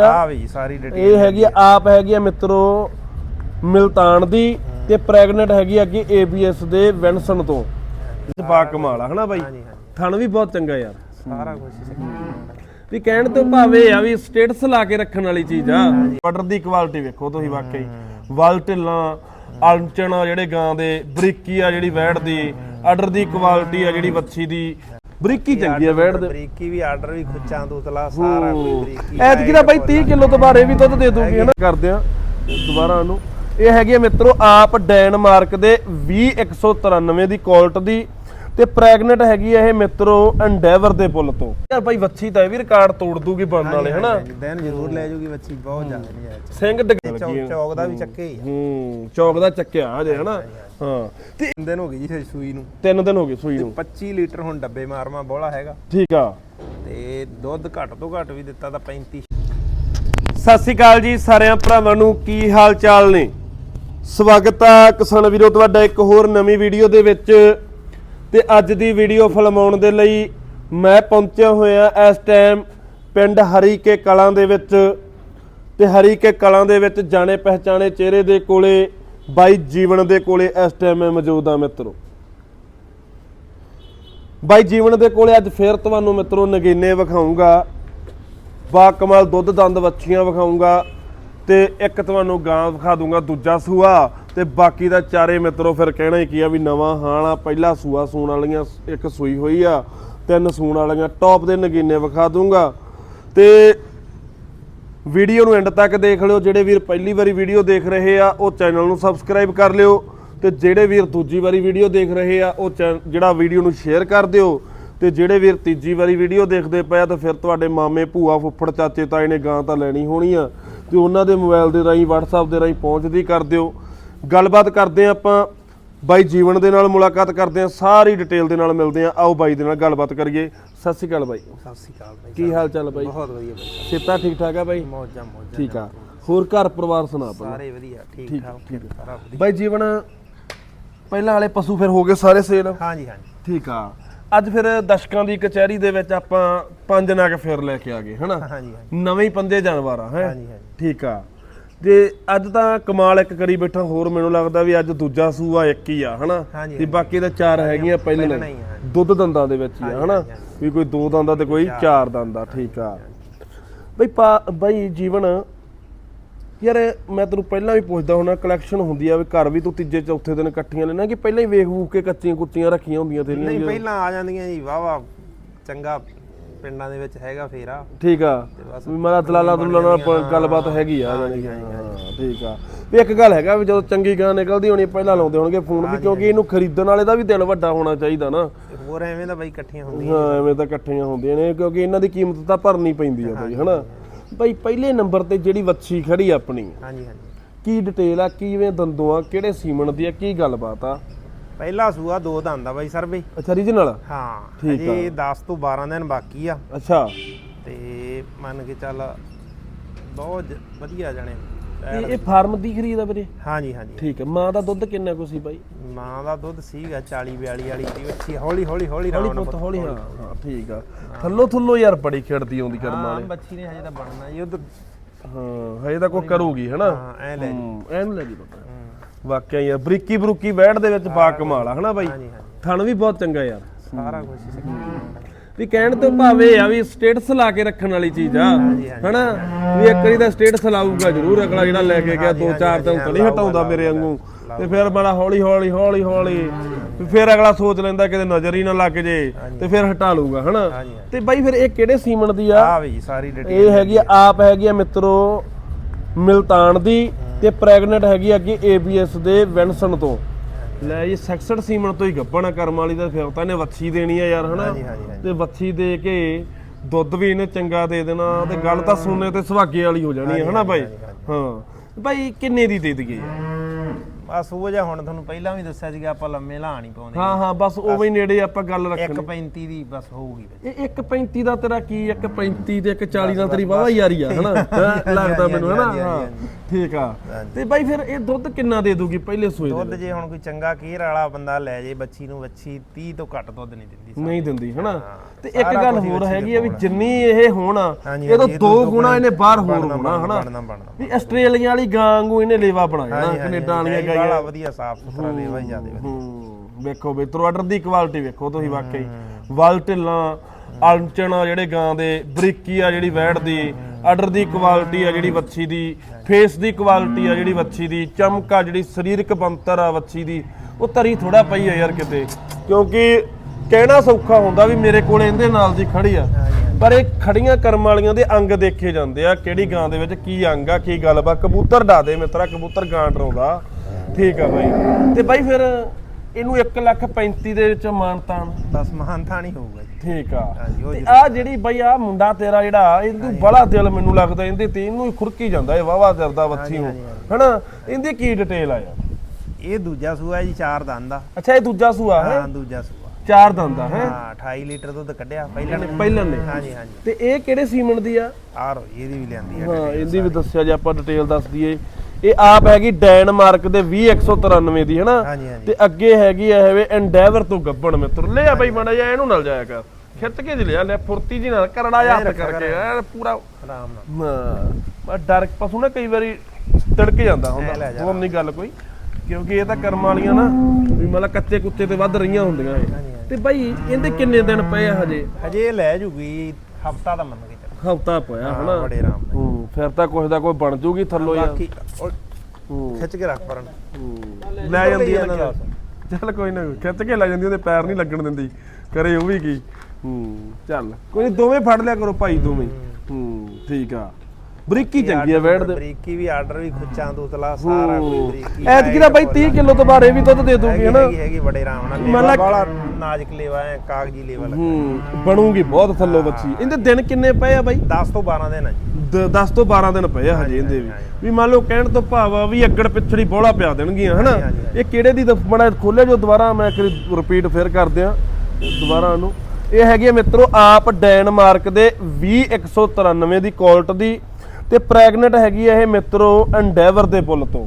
ਆ। ਵੀ ਸਾਰੀ ਡਿਟੇਲ ਇਹ ਹੈਗੀ ਆ, ਆਪ ਹੈਗੀ ਆ ਮਿੱਤਰੋ ਮਿਲਤਾਨ ਦੀ ਤੇ ਪ੍ਰੈਗਨੈਂਟ ਹੈਗੀ ਆ ਅੱਗੇ ABS ਦੇ ਵਿਨਸਨ ਤੋਂ। ਇਹ ਬਾ ਕਮਾਲ ਆ ਹਨਾ ਬਾਈ? ਹਾਂਜੀ ਹਾਂਜੀ। ਥਣ ਵੀ ਬਹੁਤ ਚੰਗਾ ਯਾਰ। ਸਾਰਾ ਕੁਝ ਵੀ ਕਹਿਣ ਤੋਂ ਭਾਵੇਂ ਆ ਵੀ ਸਟੇਟਸ ਲਾ ਕੇ ਰੱਖਣ ਵਾਲੀ ਚੀਜ਼ ਆ। ਆਰਡਰ ਦੀ ਕੁਆਲਿਟੀ ਵੇਖੋ ਤੁਸੀਂ ਵਾਕਈ। ਵਲ ਢਿੱਲਾਂ ਅਲਚਣ ਆ ਜਿਹੜੇ ਗਾਂ ਦੇ ਬਰੀਕੀ ਆ ਜਿਹੜੀ ਵੈੜ ਦੀ ਆਰਡਰ ਦੀ ਕੁਆਲਿਟੀ ਆ ਜਿਹੜੀ ਵੱਛੀ ਦੀ ਬਰੀਕੀ ਚੰਗੀ ਆ ਵੈੜ ਦੇ। ਬਰੀਕੀ ਵੀ ਆਰਡਰ ਵੀ ਖੁੱਚਾਂ ਤੂਤਲਾ ਸਾਰਾ ਕੋਈ ਬਰੀਕੀ ਐਤਕੀ ਦਾ ਬਾਈ 30 ਕਿਲੋ ਤੋਂ ਬਾਅਦ ਇਹ ਵੀ ਦੁੱਧ ਦੇ ਦੂਗੀ ਹਨਾ ਕਰਦੇ ਆ ਦੁਬਾਰਾ ਉਹਨੂੰ। ਇਹ ਹੈਗੀ ਆ ਮਿੱਤਰੋ ਆਪ ਡੈਨਮਾਰਕ ਦੇ 20193 ਦੀ ਕੋਲਟ ਦੀ ਤੇ ਪ੍ਰੈਗਨੈਂਟ ਹੈਗੀ ਆ ਇਹ ਮਿੱਤਰੋ ਐਂਡੇਵਰ ਦੇ ਪੁੱਲ ਤੋਂ। ਯਾਰ ਬਾਈ ਵੱਛੀ ਤਾਂ ਇਹ ਵੀ ਰਿਕਾਰਡ ਤੋੜ ਦੂਗੀ ਬਣਨ ਵਾਲੇ ਹਨਾ? ਦਿਨ ਜ਼ਰੂਰ ਲੈ ਜੂਗੀ ਬੱਚੀ ਬਹੁਤ ਜ਼ਿਆਦਾ ਨਹੀਂ ਸਿੰਘ ਡਿੱਗ ਚੌਕ ਚੌਕ ਦਾ ਵੀ ਚੱਕੇ ਹੀ ਚੌਕ ਦਾ ਚੱਕਿਆ ਹਜੇ ਹਨਾ? ਹਾਂ। ਤੇ ਦਿਨ ਹੋ ਗਏ ਜੀ ਸੂਈ ਨੂੰ। ਤਿੰਨ ਦਿਨ ਹੋ ਗਏ ਸੂਈ ਨੂੰ। 25 ਲੀਟਰ ਹੁਣ ਡੱਬੇ ਮਾਰਮਾ ਬੋਲਾ ਹੈਗਾ। ਠੀਕ ਆ। ਤੇ ਦੁੱਧ ਘੱਟ ਤੋਂ ਘੱਟ ਵੀ ਦਿੱਤਾ ਤਾਂ 35 ਸਤਿ ਸ਼੍ਰੀ ਅਕਾਲ ਜੀ ਸਾਰਿਆਂ ਭਰਾਵਾਂ ਨੂੰ ਕੀ ਹਾਲ ਚਾਲ ਨੇ? ਸਵਾਗਤ ਆ ਕਿਸਾਨ ਵੀਰੋ ਤੁਹਾਡਾ ਇੱਕ ਹੋਰ ਨਵੀਂ ਵੀਡੀਓ ਦੇ ਵਿੱਚ। ਤੇ ਅੱਜ ਦੀ ਵੀਡੀਓ ਫਿਲਮਾਉਣ ਦੇ ਲਈ ਮੈਂ ਪਹੁੰਚਿਆ ਹੋਇਆ ਇਸ ਟਾਈਮ ਪਿੰਡ ਹਰੀਕੇ ਕਲਾਂ ਦੇ ਵਿੱਚ ਤੇ ਹਰੀਕੇ ਕਲਾਂ ਦੇ ਵਿੱਚ ਜਾਣੇ ਪਹਿਚਾਣੇ ਚਿਹਰੇ ਦੇ ਕੋਲੇ, ਬਾਈ ਜੀਵਨ ਦੇ ਕੋਲੇ ਇਸ ਟਾਈਮ ਮੈਂ ਮੌਜੂਦ ਆ ਮਿੱਤਰੋ। ਬਾਈ ਜੀਵਨ ਦੇ ਕੋਲੇ ਅੱਜ ਫੇਰ ਤੁਹਾਨੂੰ ਮਿੱਤਰੋ ਨਗੀਨੇ ਵਿਖਾਉਂਗਾ ਬਾ ਕਮਾਲ ਦੁੱਧ ਦੰਦ ਵੱਛੀਆਂ ਵਿਖਾਉਂਗਾ ਤੇ ਇੱਕ ਤੁਹਾਨੂੰ ਗਾਂ ਵਿਖਾ ਦੂੰਗਾ, ਦੂਜਾ ਸੂਆ। ਤੇ ਬਾਕੀ ਦਾ ਚਾਰੇ ਮਿੱਤਰੋ, ਫਿਰ ਕਹਿਣਾ ਹੀ ਕੀ ਆ ਵੀ ਨਵਾਂ ਹਾਣਾ ਪਹਿਲਾ ਸੂਆ ਸੂਣ ਵਾਲੀਆਂ ਇੱਕ ਸੂਈ ਹੋਈ ਆ। ਤਿੰਨ ਸੂਣ ਵਾਲੀਆਂ ਟੌਪ ਦੇ ਨਗੀਨੇ ਵਿਖਾ ਦੂੰਗਾ। ਤੇ ਵੀਡੀਓ ਨੂੰ ਐਂਡ ਤੱਕ ਦੇਖ ਲਿਓ। ਜਿਹੜੇ ਵੀਰ ਪਹਿਲੀ ਵਾਰੀ ਵੀਡੀਓ ਦੇਖ ਰਹੇ ਆ, ਉਹ ਚੈਨਲ ਨੂੰ ਸਬਸਕ੍ਰਾਈਬ ਕਰ ਲਿਓ। ਤੇ ਜਿਹੜੇ ਵੀਰ ਦੂਜੀ ਵਾਰੀ ਵੀਡੀਓ ਦੇਖ ਰਹੇ ਆ, ਉਹ ਚੈ- ਜਿਹੜਾ ਵੀਡੀਓ ਨੂੰ ਸ਼ੇਅਰ ਕਰ ਦਿਓ। ਤੇ ਜਿਹੜੇ ਵੀਰ ਤੀਜੀ ਵਾਰੀ ਵੀਡੀਓ ਦੇਖਦੇ ਪਏ ਆ ਤਾਂ ਫਿਰ ਤੁਹਾਡੇ ਮਾਮੇ ਭੂਆ ਫੁੱਫੜ ਚਾਚੇ ਤਾਏ ਨੇ ਗਾਂ ਤਾਂ ਲੈਣੀ ਹੋਣੀ ਆ। ਤੇ ਉਹਨਾਂ ਦੇ ਮੋਬਾਈਲ ਦੇ ਰਾਹੀਂ WhatsApp ਦੇ ਰਾਹੀਂ ਪਹੁੰਚਦੀ ਕਰ ਦਿਓ। ਗੱਲਬਾਤ ਕਰਦੇ ਆ ਆਪਾਂ। ਬਾਈ ਜੀਵਨ ਦੇ ਨਾਲ ਮੁਲਾਕਾਤ ਕਰਦੇ ਆ ਸਾਰੀ ਡਿਟੇਲ ਦੇ ਨਾਲ ਮਿਲਦੇ ਆ ਆਓ ਬਾਈ ਦੇ ਨਾਲ ਗੱਲਬਾਤ ਕਰੀਏ। ਸਤਿ ਸ਼੍ਰੀ ਅਕਾਲ ਬਾਈ। ਸਤਿ ਸ਼੍ਰੀ ਅਕਾਲ ਬਾਈ। ਕੀ ਹਾਲ ਚਾਲ ਬਾਈ? ਬਹੁਤ ਵਧੀਆ ਬਾਈ। ਸਿਹਤਾਂ ਠੀਕ ਠਾਕ ਆ ਬਾਈ? ਮੌਜਾਂ ਮੌਜਾਂ। ਠੀਕ ਆ। ਹੋਰ ਘਰ ਪਰਿਵਾਰ ਸੁਣਾ ਆਪਣਾ? ਸਾਰੇ ਵਧੀਆ ਠੀਕ ਠੀਕ। ਸਾਰਾ ਵਧੀਆ। ਬਾਈ ਜੀਵਨ ਪਹਿਲਾਂ ਵਾਲੇ ਪਸ਼ੂ ਫਿਰ ਹੋ ਗਏ ਸਾਰੇ ਸੇਲ? ਹਾਂਜੀ ਹਾਂਜੀ। ਠੀਕ ਆ। ਅੱਜ ਫਿਰ ਦਸ਼ਕਾਂ ਦੀ ਕਚਹਿਰੀ ਦੇ ਵਿੱਚ ਆਪਾਂ ਪੰਜ ਨਗ ਫਿਰ ਲੈ ਕੇ ਆ ਗਏ ਹਨਾ? ਹਾਂਜੀ ਹਾਂਜੀ। ਨਵੇਂ ਹੀ ਪੰਜੇ ਜਾਨਵਰ ਆ ਹੈ? ਹਾਂਜੀ ਹਾਂਜੀ। ਠੀਕ ਆ। ਤੇ ਅੱਜ ਤਾਂ ਕਮਾਲ ਇੱਕ ਕਰੀ ਬੈਠਾ ਹੋਰ ਮੈਨੂੰ ਲੱਗਦਾ ਵੀ ਅੱਜ ਦੂਜਾ ਸੂਆ ਇੱਕ ਹੀ ਆ ਹਨਾ? ਹਾਂਜੀ, ਤੇ ਬਾਕੀ ਤਾਂ ਚਾਰ ਹੈਗੀਆਂ ਪਹਿਲਾਂ ਪਹਿਲਾਂ ਹੀ ਆ, ਹਾਂਜੀ। ਦੁੱਧ ਦੰਦਾਂ ਦੇ ਵਿੱਚ ਹੀ ਆ ਹਨਾ? ਹਾਂਜੀ, ਵੀ ਕੋਈ ਦੋ ਦੰਦਾਂ ਤੇ ਕੋਈ ਚਾਰ। ਦੰਦਾਂ ਠੀਕ ਆ। ਬਈ ਪਾ ਬਈ ਜੀਵਨ ਯਾਰ ਮੈਂ ਤੈਨੂੰ ਪਹਿਲਾਂ ਵੀ ਪੁੱਛਦਾ ਹੁਣਾ ਕਲੈਕਸ਼ਨ ਹੁੰਦੀ ਆ ਵੀ ਘਰ ਵੀ ਤੂੰ ਤੀਜੇ ਚੌਥੇ ਦਿਨ ਇਕੱਠੀਆਂ ਲੈਣਾ ਕਿ ਪਹਿਲਾਂ ਹੀ ਵੇਖ ਵੂਖ ਕੇ ਕੱਚੀਆਂ ਕੁੱਚੀਆਂ ਰੱਖੀਆਂ ਹੁੰਦੀਆਂ ਤੇਰੀਆਂ ਨਹੀਂ? ਪਹਿਲਾਂ ਆ ਜਾਂਦੀਆਂ ਜੀ ਵਾਹ ਵਾਹ ਚੰਗਾ ਪਿੰਡਾਂ ਦੇ ਵਿੱਚ ਹੈਗਾ ਫੇਰਾ। ਠੀਕ ਆ ਵੀ ਮੇਰਾ ਦਲਾਲਾ ਦੁਲਾਲਾ ਨਾਲ ਗੱਲਬਾਤ ਹੈਗੀ ਆ ਹਾਂ ਠੀਕ ਆ। ਵੀ ਇੱਕ ਗੱਲ ਹੈਗਾ ਵੀ ਜਦੋਂ ਚੰਗੀ ਗਾਂ ਨਿਕਲਦੀ ਹੋਣੀ ਪਹਿਲਾਂ ਲਾਉਂਦੇ ਹੋਣਗੇ ਫੋਨ ਵੀ ਕਿਉਂਕਿ ਇਹਨੂੰ ਖਰੀਦਣ ਵਾਲੇ ਦਾ ਵੀ ਦਿਲ ਵੱਡਾ ਹੋਣਾ ਚਾਹੀਦਾ ਨਾ। ਤੇ ਹੋਰ ਐਵੇਂ ਦਾ ਬਾਈ ਇਕੱਠੀਆਂ ਹੁੰਦੀਆਂ ਹਾਂ ਐਵੇਂ ਤਾਂ ਇਕੱਠੀਆਂ ਹੁੰਦੀਆਂ ਨੇ ਕਿਉਂਕਿ ਇਹਨਾਂ ਦੀ ਕੀਮਤ ਤਾਂ ਭਰਨੀ ਪੈਂਦੀ ਆ ਬਈ ਹਨਾ? ਬਈ ਪਹਿਲੇ ਨੰਬਰ ਤੇ ਜਿਹੜੀ ਵੱਛੀ ਖੜੀ ਆਪਣੀ ਹਾਂਜੀ ਹਾਂਜੀ। ਕੀ ਡਿਟੇਲ ਆ ਕਿਵੇਂ ਦੰਦੋਂ ਆ ਕਿਹੜੇ ਸੀਮਨ ਦੀ ਆ ਕੀ ਗੱਲਬਾਤ ਆ? ਪਹਿਲਾ ਸੂਆ ਦੋ ਦਾ ਹੁੰਦਾ ਬਾਈ ਸਰ ਬਈ ਅੱਛਾ ਰੀਜਨਲ ਹਾਂ ਠੀਕ ਅਜੇ 10 ਤੋਂ 12 ਦਿਨ ਬਾਕੀ ਆ। ਅੱਛਾ। ਤੇ ਮੰਨ ਕੇ ਚੱਲ ਬਹੁਤ ਜ- ਵਧੀਆ ਜਾਣੇ। ਇਹ ਇਹ ਫਾਰਮ ਦੀ ਖਰੀਦ ਆ ਵੀਰੇ? ਹਾਂਜੀ ਹਾਂਜੀ। ਠੀਕ ਹੈ ਮਾਂ ਦਾ ਦੁੱਧ ਕਿੰਨਾ ਕੁ ਸੀ ਬਾਈ? ਮਾਂ ਦਾ ਦੁੱਧ ਸੀਗਾ 40 42 ਵਾਲੀ ਦੀ ਵੱਛੀ ਹੌਲੀ ਹੌਲੀ ਹੌਲੀ ਹੌਲੀ ਪੁੱਤ ਹੌਲੀ ਹਾਂ ਹਾਂ ਠੀਕ ਆ। ਥੱਲੋ ਥੱਲੋ ਯਾਰ ਬੜੀ ਖੇਡਦੀ ਆਉਂਦੀ ਕਰਮ ਹਾਂ ਵਾਲੇ। ਬੱਚੀ ਨੇ ਹਜੇ ਤਾਂ ਬਣਨਾ ਜੀ ਉਧਰ ਹਾਂ ਹਜੇ ਤਾਂ ਕੋਈ ਕਰੂਗੀ ਹਨਾ? ਹਾਂ ਐ ਲੈ ਜੀ। ਹੂੰ, ਐਨ ਲੈ ਜੀ ਪੁੱਤ। ਵਾਕਿਆ ਯਾਰ ਬਰੀਕੀ ਬਰੂਕੀ ਬੈਠ ਦੇ ਵਿੱਚ ਬਾ ਕਮਾਲ ਆ ਹਨਾ ਬਾਈ? ਹਾਂਜੀ ਹਾਂਜੀ। ਥਣ ਵੀ ਬਹੁਤ ਚੰਗਾ ਯਾਰ। ਸਾਰਾ ਕੁਝ ਵੀ ਕਹਿਣ ਤੋਂ ਭਾਵੇਂ ਆ ਵੀ ਸਟੇਟਸ ਲਾ ਕੇ ਰੱਖਣ ਵਾਲੀ ਚੀਜ਼ ਆ ਹਨਾ? ਵੀ ਇੱਕ ਵਾਰੀ ਦਾ ਸਟੇਟਸ ਲਾਊਗਾ ਜ਼ਰੂਰ ਅਗਲਾ ਜਿਹੜਾ ਲੈ ਕੇ ਗਿਆ ਦੋ ਚਾਰ ਤਾਂ ਨਹੀਂ ਹਟਾਉਂਦਾ ਮੇਰੇ ਵਾਂਗੂ। ਤੇ ਫਿਰ ਬੜਾ ਹੌਲੀ ਹੌਲੀ ਹੌਲੀ ਹੌਲੀ ਫਿਰ ਅਗਲਾ ਸੋਚ ਲੈਂਦਾ ਕਿਤੇ ਨਜ਼ਰ ਹੀ ਨਾ ਲੱਗ ਜੇ ਤੇ ਫਿਰ ਹਟਾ ਲੂਗਾ ਹਨਾ? ਤੇ ਬਾਈ ਫਿਰ ਇਹ ਕਿਹੜੇ ਸੀਮਨ ਦੀ ਆ? ਆ ਵੀ ਸਾਰੀ ਡਿਟੇਲ ਇਹ ਹੈਗੀ ਆ, ਆਪ ਹੈਗੀ ਆ ਮਿੱਤਰੋ ਮਿਲਤਾਨ ਦੀ ਤੇ ਪ੍ਰੈਗਨੈਂਟ ਹੈਗੀ ਅੱਗੇ ABS ਦੇ ਵਿਨਸਨ ਤੋਂ। ਲੈ ਜੀ 66 ਸੀਮਨ ਤੋਂ ਹੀ ਗੱਭਣ ਕਰਮ ਵਾਲੀ ਦਾ ਫਿਰ ਤਾਂ ਇਹਨੇ ਵੱਛੀ ਦੇਣੀ ਆ ਯਾਰ ਹਨਾ? ਹਾਂਜੀ, ਹਾਂਜੀ, ਹਾਂਜੀ। ਤੇ ਵੱਛੀ ਦੇ ਕੇ ਦੁੱਧ ਵੀ ਇਹਨੇ ਚੰਗਾ ਦੇ ਦੇਣਾ ਤੇ ਗੱਲ ਤਾਂ ਸੁਣਨੇ ਤੇ ਸੁਹਾਗੇ ਵਾਲੀ ਹੋ ਜਾਣੀ ਹੈ ਹਨਾ ਬਾਈ ਹਾਂ। ਬਾਈ ਕਿੰਨੇ ਦੀ ਦੇ ਦਈਏ? ਬਸ ਉਹ ਜਿਹਾ ਹੁਣ ਤੁਹਾਨੂੰ ਪਹਿਲਾਂ ਵੀ ਦੱਸਿਆ ਸੀਗਾ ਆਪਾਂ ਲੰਮੇ ਲਾ ਨਹੀਂ ਪਾਉਂਦੇ। ਹਾਂ ਹਾਂ ਬਸ ਉਵੇਂ ਹੀ ਨੇੜੇ ਆਪਾਂ ਗੱਲ ਰੱਖਣੀ। 1.35 ਦੀ ਬਸ ਹੋਊਗੀ ਵਿੱਚ। ਇਹ 1.35 ਦਾ ਤੇਰਾ ਕੀ 1.35 ਤੇ 1.40 ਦਾ ਤੇਰੀ ਵਾਵਾ ਯਾਰੀ ਆ ਹਨਾ? ਹੈਂ, ਲੱਗਦਾ ਮੈਨੂੰ ਹਨਾ? ਹਾਂਜੀ, ਹਾਂ ਹਾਂਜੀ, ਠੀਕ ਆ। ਤੇ ਬਾਈ ਫਿਰ ਇਹ ਦੁੱਧ ਕਿੰਨਾ ਦੇ ਦੂਗੀ ਪਹਿਲੇ ਸੂਏ ਦੇ ਦੁੱਧ? ਜੇ ਹੁਣ ਕੋਈ ਚੰਗਾ ਕੇਰ ਵਾਲਾ ਬੰਦਾ ਲੈ ਜੇ ਬੱਚੀ ਨੂੰ ਬੱਚੀ 30 ਤੋਂ ਘੱਟ ਦੁੱਧ ਨਹੀਂ ਦਿੰਦੀ ਨਹੀਂ ਦਿੰਦੀ ਹਨਾ? ਤੇ ਇੱਕ ਸਾਰਾ ਗੱਲ ਕੁਛ ਹੋਰ ਹੈਗੀ ਆ ਵੀ ਜਿੰਨੀ ਇਹ ਹੋਣਾ ਹਾਂਜੀ, ਇਹ ਤਾਂ ਹਾਂਜੀ, ਇਹ ਦੋ ਦੋ ਗੁਣਾ ਇਹਨੇ ਬਾਹਰ ਹੋਰ ਬਣਨਾ, ਹੋਣਾ ਹਨਾ? ਬਣਨਾ ਬਣਨਾ ਵੀ ਆਸਟ੍ਰੇਲੀਆ ਵਾਲੀ ਗਾਂ ਵਾਂਗੂ ਇਹਨੇ ਲੇਵਾ ਬਣਾਇਆ ਨਾ ਹਾਂਜੀ, ਕੈਨੇਡਾ ਵਾਲੀਆਂ ਹਾਂਜੀ, ਬੜਾ ਵਧੀਆ ਸਾਫ਼ ਸੁਥਰਾ ਲੇਵਾ ਹੀ ਜਿਆਦੇ ਵਧੀਆ। ਵੇਖੋ ਵੀ ਆਰਡਰ ਦੀ ਕੁਆਲਿਟੀ ਵੇਖੋ ਤੁਸੀਂ ਵਾਕਈ। ਵਲ ਢਿੱਲਾਂ ਅਲਚਣ ਜਿਹੜੇ ਗਾਂ ਦੇ ਬਰੀਕੀ ਆ ਜਿਹੜੀ ਵੈੜ ਦੀ ਆਰਡਰ ਦੀ ਕੁਆਲਿਟੀ ਆ ਜਿਹੜੀ ਵੱਛੀ ਦੀ ਫੇਸ ਦੀ ਕੁਆਲਿਟੀ ਆ ਜਿਹੜੀ ਵੱਛੀ ਦੀ ਚਮਕ ਆ ਜਿਹੜੀ ਸਰੀਰਕ ਬੰਤਰ ਆ ਵੱਛੀ ਦੀ ਉਹ ਤਰੀ ਥੋੜਾ ਪਈ ਆ ਯਾਰ ਕਿਤੇ। ਕਿਉਂਕਿ ਕਹਿਣਾ ਸੌਖਾ ਹੁੰਦਾ ਵੀ ਮੇਰੇ ਕੋਲ ਇਹਦੇ ਨਾਲ ਦੀ ਖੜੀ ਆ। ਪਰ ਇਹ ਖੜੀਆਂ ਕਰਮ ਵਾਲੀਆਂ ਦੇ ਅੰਗ ਦੇਖੇ ਜਾਂਦੇ ਆ ਕਿਹੜੀ ਗਾਂ ਦੇ ਵਿੱਚ ਕੀ ਅੰਗ ਆ ਕੀ ਗੱਲ ਬਾ ਕਬੂਤਰ ਡਾ ਦੇ ਮਿੱਤਰਾ ਕਬੂਤਰ ਗਾਂ ਡਰਾਉਂਦਾ। ਠੀਕ ਆ ਬਾਈ। ਤੇ ਬਾਈ ਫਿਰ ਇਹਨੂੰ 1 ਲੱਖ 35 ਦੇ ਵਿੱਚ ਮਾਨਤਾਨ ਬਸ ਮਹਾਨਤਾ ਨਹੀਂ ਹੋਊਗਾ ਜੀ। ਠੀਕ ਆ। ਹਾਂਜੀ, ਉਹ ਤੇ ਆ ਜਿਹੜੀ ਬਈ ਆ ਮੁੰਡਾ ਤੇਰਾ ਜਿਹੜਾ ਇਹਨੂੰ ਬੜਾ ਦਿਲ ਮੈਨੂੰ ਲੱਗਦਾ ਇਹਦੇ ਤੇ ਇਹਨੂੰ ਹੀ ਖੁਰਕੀ ਜਾਂਦਾ ਇਹ ਵਾਵਾ ਦਰਦਾ ਵੱਛੀ ਨੂੰ। ਹਨਾ? ਇਹਦੀ ਕੀ ਡਿਟੇਲ ਆ ਯਾਰ? ਇਹ ਦੂਜਾ ਸੂਆ ਜੀ ਚਾਰ ਦੰਦ ਦਾ। ਅੱਛਾ ਇਹ ਦੂਜਾ ਸੂਆ ਹੈ? ਹਾਂ ਦੂਜਾ ਸੂਆ। ਚਾਰ ਦੰਦ ਆ ਹੈ? ਹਾਂ 28 ਲੀਟਰ ਦੁੱਧ ਕੱਢਿਆ ਪਹਿਲਾਂ ਨੇ ਪਹਿਲਾਂ ਨੇ ਹਾਂਜੀ ਹਾਂਜੀ। ਤੇ ਇਹ ਕਿਹੜੇ ਸੀਮਨ ਦੀ ਆ? ਆਹ ਰੋ ਇਹਦੀ ਵੀ ਲਿਆਂਦੀ ਹੈ ਹਾਂ ਇਹਦੀ ਵੀ ਦੱਸਿਆ ਜੇ ਆਪਾਂ ਡਿਟੇਲ ਦੱਸ ਦਈਏ। ਇਹ ਆਪ ਹੈਗੀ ਡੈਨਮਾਰਕ ਦੇ 20193 ਦੀ ਹਨਾ? ਤੇ ਅੱਗੇ ਹੈਗੀ ਆ ਇਹ ਐਂਡੈਵਰ ਤੋਂ ਗੱਬਣ ਮਿੱਤਰ। ਲੈ ਆ ਬਈ ਮਾੜਾ ਜਿਹਾ ਇਹਨੂੰ ਨਾਲ ਜਾਇਆ ਕਰ। ਖਿੱਚ ਕੇ ਜਿ ਲਿਆ ਲੈ ਫੁਰਤੀ ਜੀ ਨਾਲ ਕਰੜਾ ਜਿਹਾ ਹੱਥ ਕਰਕੇ ਪੂਰਾ ਆਰਾਮ ਨਾਲ। ਮੈਂ ਡਰ ਪਸ਼ੂ ਨਾ ਕਈ ਵਾਰੀ ਤੜਕ ਜਾਂਦਾ ਐ ਹੁੰਦਾ। ਹੋਰ ਨਹੀਂ ਗੱਲ ਕੋਈ। ਕਿਉਂਕਿ ਇਹ ਤਾਂ ਕਰਮ ਵਾਲੀਆਂ ਨਾ ਵੀ ਮਤਲਬ ਕੱਚੇ ਕੁੱਤੇ ਤੇ ਵੱਧ ਰਹੀਆਂ ਹੁੰਦੀਆਂ। ਇਹ ਤੇ ਬਾਈ ਇਹਦੇ ਕਿੰਨੇ ਦਿਨ ਪਏ ਹਜੇ? ਹਜੇ ਲੈ ਜੂਗੀ ਹਫਤਾ ਦਾ ਮੰਨ ਕੇ ਚੱਲ ਹਫਤਾ ਪਿਆ ਹਾਂ, ਹਨਾ। ਬੜੇ ਆਰਾਮ ਨਾਲ। ਹੂੰ ਫਿਰ ਤਾਂ ਕੁਛ ਦਾ ਕੋਈ ਬਣ ਜੂਗੀ ਥੱਲੋਂ ਯਾਰ ਬਾਕੀ ਉਹ ਹੂੰ। ਖਿੱਚ ਕੇ ਰੱਖ ਪਰਨ ਹੂੰ। ਲੈ ਜਾਂਦੀ ਆ ਇਹਨਾਂ ਦਾ ਚੱਲ ਕੋਈ ਨਾ ਖਿੱਚ ਕੇ ਲੈ ਜਾਂਦੀ ਉਹਦੇ ਪੈਰ ਨਹੀਂ ਲੱਗਣ ਦਿੰਦੀ। ਕਰੇ ਉਹ ਵੀ ਕੀ। ਹੂੰ ਚੱਲ। ਕੋਈ ਨੀ, ਦੋਵੇਂ ਫੜ ਲਿਆ ਕਰੋ ਭਾਈ ਦੋਵੇਂ। ਹੂੰ ਠੀਕ ਆ। ਬਰੀਕੀ ਚੰਗੀ ਆ ਵੈੜ ਦੇ। ਬਰੀਕੀ ਵੀ ਆਰਡਰ ਵੀ ਖੁੱਚਾਂ ਦੂਤਲਾ ਸਾਰਾ ਕੁਝ ਬਰੀਕੀ ਐਤਕੀ ਦਾ ਬਾਈ 30 ਕਿਲੋ ਤੋਂ ਬਾਅਦ ਇਹ ਵੀ ਦੁੱਧ ਦੇ ਦੂਗੀ ਹਨਾ? ਹੈਗੀ ਹੈਗੀ ਬੜੇ ਆਰਾਮ ਨਾਲ ਲੇਵਾ ਲਾ- ਬਾਲਾ ਨਾਜ਼ੁਕ ਲੇਵਾ ਹੈ ਕਾਗਜੀ ਲੇਵਾ ਲੱਗਾ। ਹੂੰ ਬਣੂਗੀ ਬਹੁਤ ਥੱਲੋਂ ਬੱਚੀ। ਇਹਦੇ ਦਿਨ ਕਿੰਨੇ ਪਏ ਆ ਬਾਈ? 10 ਤੋਂ 12 ਦਿਨ ਹੈ ਜੀ। 10 ਤੋਂ 12 ਦਿਨ ਪਏ ਆ ਹਜੇ ਇਹਦੇ ਵੀ। ਵੀ ਮੰਨ ਲਓ ਕਹਿਣ ਤੋਂ ਭਾਵ ਆ ਵੀ ਅੱਗੜ ਪਿਛੜੀ ਬੋਲਾ ਪਿਆ ਦੇਣਗੀਆਂ ਹਨਾ? ਇਹ ਕਿਹੜੇ ਦੀ ਬੜਾ ਖੋਲੇ ਜੋ ਦੁਬਾਰਾ ਮੈਂ ਇੱਕ ਰਿਪੀਟ ਫੇਰ ਕਰ ਦਿਆਂ ਦੁਬਾਰਾ ਉਹਨੂੰ। ਇਹ ਹੈਗੀ ਆ ਮਿੱਤਰੋ ਆਪ ਡੈਨਮਾਰਕ ਦੇ 20193 ਦੀ ਕੋਲਟ ਦੀ ਤੇ ਪ੍ਰੈਗਨੈਂਟ ਹੈਗੀ ਹੈ ਇਹ ਮਿੱਤਰੋ ਐਂਡੈਵਰ ਦੇ ਪੁੱਲ ਤੋਂ।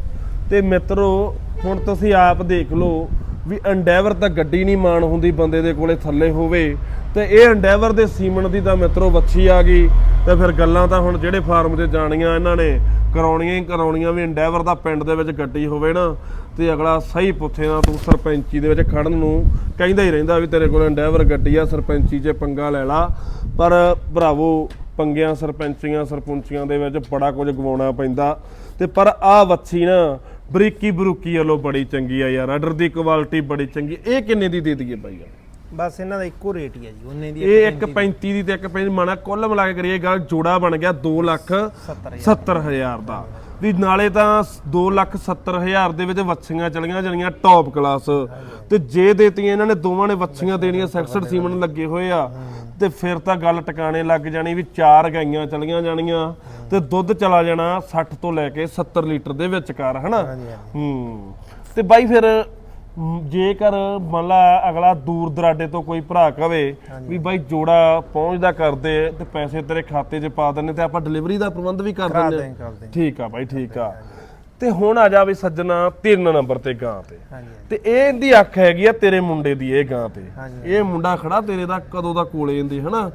ਤੇ ਮਿੱਤਰੋ, ਹੁਣ ਤੁਸੀਂ ਆਪ ਦੇਖ ਲਓ ਵੀ ਐਂਡੈਵਰ ਤਾਂ ਗੱਡੀ ਨਹੀਂ ਮਾਣ ਹੁੰਦੀ ਬੰਦੇ ਦੇ ਕੋਲੇ ਥੱਲੇ ਹੋਵੇ। ਤੇ ਇਹ ਐਂਡੈਵਰ ਦੇ ਸੀਮਨ ਦੀ ਤਾਂ ਮਿੱਤਰੋ ਵੱਛੀ ਆ ਗਈ। ਤੇ ਫਿਰ ਗੱਲਾਂ ਤਾਂ ਹੁਣ ਜਿਹੜੇ ਫਾਰਮ 'ਤੇ ਜਾਣੀਆਂ ਇਹਨਾਂ ਨੇ, ਕਰਾਉਣੀਆਂ ਹੀ ਕਰਾਉਣੀਆਂ ਵੀ ਐਂਡੈਵਰ ਦਾ ਪਿੰਡ ਦੇ ਵਿੱਚ ਗੱਡੀ ਹੋਵੇ ਨਾ, ਤੇ ਅਗਲਾ ਸਹੀ ਪੁੱਥੇ ਨਾਲ ਤੂੰ ਸਰਪੰਚੀ ਦੇ ਵਿੱਚ ਖੜਨ ਨੂੰ ਕਹਿੰਦਾ ਹੀ ਰਹਿੰਦਾ ਵੀ ਤੇਰੇ ਕੋਲ ਐਂਡੈਵਰ ਗੱਡੀ ਆ, ਸਰਪੰਚੀ 'ਚ ਪੰਗਾ ਲੈ ਲਾ। ਪਰ ਭਰਾਵੋ ਪੰਗਿਆਂ ਸਰਪੰਚੀਆਂ ਸਰਪੰਚੀਆਂ ਦੇ ਵਿੱਚ ਬੜਾ ਕੁਝ ਗਵਾਉਣਾ ਪੈਂਦਾ। ਤੇ ਪਰ ਆ ਵੱਛੀ ਨਾ ਬਰੀਕੀ ਬਰੂਕੀ ਵੱਲੋਂ ਬੜੀ ਚੰਗੀ ਆ ਯਾਰ। ਆਰਡਰ ਦੀ ਕੁਆਲਿਟੀ ਬੜੀ ਚੰਗੀ ਇਹ ਕਿੰਨੇ ਦੀ ਦੇ ਦਈਏ ਬਾਈ ਬਸ ਇਹਨਾਂ ਦਾ ਇੱਕੋ ਰੇਟ ਹੀ ਹੈ ਜੀ ਉਹਨੇ ਦੀ ਇਹ ਇੱਕ 35 ਦੀ ਤੇ ਇੱਕ 35 ਮਾਣਾ ਕੁੱਲ ਮਿਲਾ ਕੇ ਕਰੀਏ ਗੱਲ ਜੋੜਾ ਬਣ ਗਿਆ 2 ਲੱਖ 70 ਹਜ਼ਾਰ। ਦਾ। ਵੀ ਨਾਲੇ ਤਾਂ 2 ਲੱਖ 70 ਹਜ਼ਾਰ ਦੇ ਵਿੱਚ ਵੱਛੀਆਂ ਚਲੀਆਂ ਜਣੀਆਂ ਟੌਪ ਕਲਾਸ ਤੇ ਜੇ ਦੇਤੀਆਂ ਇਹਨਾਂ ਨੇ ਦੋਵਾਂ ਨੇ ਵੱਛੀਆਂ ਦੇਣੀਆਂ ਸੈਕਸਡ ਸੀਮਨ ਲੱਗੇ ਹੋਏ ਆ। ਤੇ ਫਿਰ ਤਾਂ ਗੱਲ ਟਿਕਾਣੇ ਲੱਗ ਜਾਣੀ ਵੀ ਚਾਰ ਗਾਈਆਂ ਚਲੀਆਂ ਜਾਣੀਆਂ ਤੇ ਦੁੱਧ ਚਲਾ ਜਾਣਾ 60 ਤੋਂ ਲੈ ਕੇ 70 ਲੀਟਰ ਦੇ ਵਿਚਕਾਰ ਹਨਾ? ਹੂੰ। ਤੇ ਬਾਈ ਫਿਰ ਜੇਕਰ ਮੰਨ ਲਾ ਅਗਲਾ ਦੂਰ ਦਰਾਡੇ ਤੋਂ ਕੋਈ ਭਰਾ ਕਵੇ ਵੀ ਬਾਈ ਜੋੜਾ ਪਹੁੰਚਦਾ ਕਰਦੇ ਤੇ ਪੈਸੇ ਤੇਰੇ ਖਾਤੇ 'ਚ ਪਾ ਦਿੰਨੇ ਤੇ ਆਪਾਂ ਡਿਲੀਵਰੀ ਦਾ ਪ੍ਰਬੰਧ ਵੀ ਕਰ ਕਰਾ ਦਿੰਦੇ ਦੇਂ ਕਰ ਦੇਂ ਠੀਕ ਆ ਬਾਈ ਠੀਕ ਆ। ਤੇ ਹੁਣ ਆ ਜਾ ਵੀ ਸੱਜਣਾ ਤਿੰਨ ਨੰਬਰ ਤੇ ਗਾਂ ਤੇ। ਹਾਂਜੀ ਤੇ ਇਹ ਇਹਦੀ ਅੱਖ ਹੈਗੀ ਆ ਤੇਰੇ ਮੁੰਡੇ ਦੀ ਇਹ ਗਾਂ ਤੇ। ਹਾਂਜੀ। ਇਹ ਮੁੰਡਾ ਖੜਾ ਤੇਰੇ ਦਾ ਕਦੋਂ ਦਾ ਕੋਲੇ ਇਹਦੇ ਹਨਾ?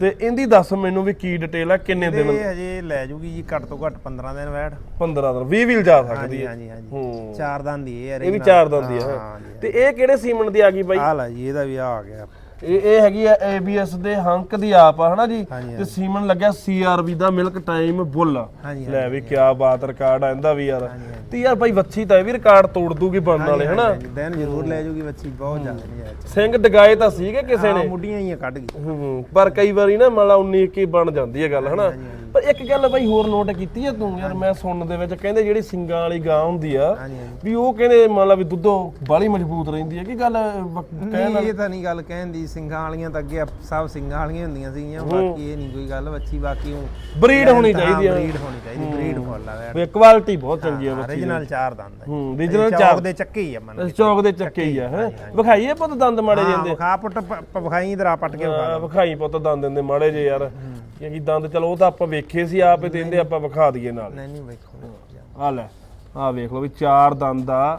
ਤੇ ਇਹਦੀ ਦੱਸ ਮੈਨੂੰ ਵੀ ਕੀ ਡਿਟੇਲ ਆ ਕਿੰਨੇ ਦਿਨ? ਇਹ ਹਜੇ ਲੈ ਜੂਗੀ ਜੀ ਘੱਟ ਤੋਂ ਘੱਟ 15 ਦਿਨ ਵੈਟ 15 ਦਿਨ 20 ਵੀ ਜਾ ਸਕਦੀ ਹਾਂਜੀ ਹੈ। ਹਾਂਜੀ ਚਾਰ ਦੰਦ ਦੀ ਇਹ ਇਹ ਵੀ ਚਾਰ ਦੰਦੀ ਆ। ਹਾਂ ਤੇ ਇਹ ਕਿਹੜੇ ਸੀਮਨ ਦੀ ਆ ਗਈ ਬਾਈ? ਆ ਲੈ ਜੀ ਇਹਦਾ ਵੀ ਆ ਆ ਗਿਆ। ਇਹ ਇਹ ਹੈਗੀ ਆ ABS ਦੇ ਹੰਕ ਦੀ ਆਪ ਆ ਹਨਾ ਜੀ? ਤੇ ਸੀਮਨ ਲੱਗਿਆ CRB ਦਾ ਮਿਲਕ ਟਾਈਮ ਬੁੱਲ। ਲੈ ਵੀ ਕਿਆ ਬਾਤ ਰਿਕਾਰਡ ਆ ਇਹਦਾ ਵੀ ਯਾਰ। ਤੇ ਯਾਰ ਬਾਈ ਵੱਛੀ ਤਾਂ ਇਹ ਵੀ ਰਿਕਾਰਡ ਤੋੜ ਦੂਗੀ ਬਣਨ ਵਾਲੇ ਹਨਾ? ਦਿਨ ਜ਼ਰੂਰ ਲੈ ਜੂਗੀ ਬੱਚੀ ਬਹੁਤ ਜ਼ਿਆਦਾ ਸਿੰਘ ਡਗਾਏ ਤਾਂ ਸੀਗੇ ਕਿਸੇ ਨੇ? ਮੁੱਢੀਆਂ ਹੀ ਕੱਢ ਗਈ। ਪਰ ਕਈ ਵਾਰੀ ਨਾ ਮੰਨ ਲਾ 19 21 ਬਣ ਜਾਂਦੀ ਹੈ ਗੱਲ ਹਨਾ। ਪਰ ਇੱਕ ਗੱਲ ਬਾਈ ਹੋਰ ਨੋਟ ਕੀਤੀ ਆ ਤੂੰ ਯਾਰ ਮੈਂ ਸੁਣਨ ਦੇ ਵਿੱਚ ਕਹਿੰਦੇ ਜਿਹੜੀ ਸਿੰਗਾਂ ਵਾਲੀ ਗਾਂ ਹੁੰਦੀ ਆ ਹਾਂਜੀ ਹਾਂਜੀ। ਵੀ ਉਹ ਕਹਿੰਦੇ ਮੰਨ ਲਾ ਵੀ ਦੁੱਧੋਂ ਬਾਲੀ ਮਜ਼ਬੂਤ ਰਹਿੰਦੀ ਹੈ ਕਿ ਗੱਲ ਵ- ਕਹਿਣ ਨਹੀਂ ਇਹ ਤਾਂ ਨਹੀਂ ਗੱਲ ਕਹਿੰਦੀ ਸਿੰਘਾਂ ਵਾਲੀਆਂ ਤਾਂ ਅੱਗੇ ਸਭ ਸਿੰਘਾਂ ਵਾਲੀਆਂ ਹੁੰਦੀਆਂ ਸੀਗੀਆਂ ਬਾਕੀ ਇਹ ਨਹੀਂ ਕੋਈ ਗੱਲ ਬੱਚੀ ਬਾਕੀ ਉਹ ਬਰੀਡ ਹੋਣੀ ਚਾਹੀਦੀ ਆ। ਬਰੀਡ ਹੋਣੀ ਚਾਹੀਦੀ ਬਰੀਡ ਫੁੱਲ ਆ ਵੀ ਕੁਆਲਿਟੀ ਬਹੁਤ ਚੰਗੀ ਆ ਬੱਚੀ origignal ਚਾਰ ਦੰਦ ਹੈ ਹੂੰ ਰੀਜਨਲ ਚੌਕ ਚਾਰ। ਦੇ ਚੱਕੇ ਹੀ ਆ ਮਨ ਚੌਕ ਦੇ ਚੱਕੇ ਹੀ ਆ ਹੈ ਵਿਖਾਈਏ ਪੁੱਤ ਦੰਦ ਮਾੜੇ ਹਾਂ ਜਾਂਦੇ ਵਿਖਾ ਪੁੱਟ ਪ- ਪ- ਵਿਖਾਈ ਆ ਪੱਟ ਕੇ ਵਿਖਾ ਵਿਖਾਈ ਪੁੱਤ ਦੰਦ ਦਿੰਦੇ ਮਾੜੇ ਜੇ ਯਾਰ। ਕਿਉਂਕਿ ਦੰਦ ਚਲੋ ਉਹ ਤਾਂ ਆਪਾਂ ਵੇਖੇ ਸੀ ਆਪੇ ਦਿੰਦੇ ਆਪਾਂ ਵਿਖਾ ਦਈਏ ਨਾਲ। ਨਹੀਂ ਨਹੀਂ ਵੇਖੋ ਆ ਲੈ ਆ ਵੇਖ ਲਓ ਵੀ ਚਾਰ ਦੰਦ ਆ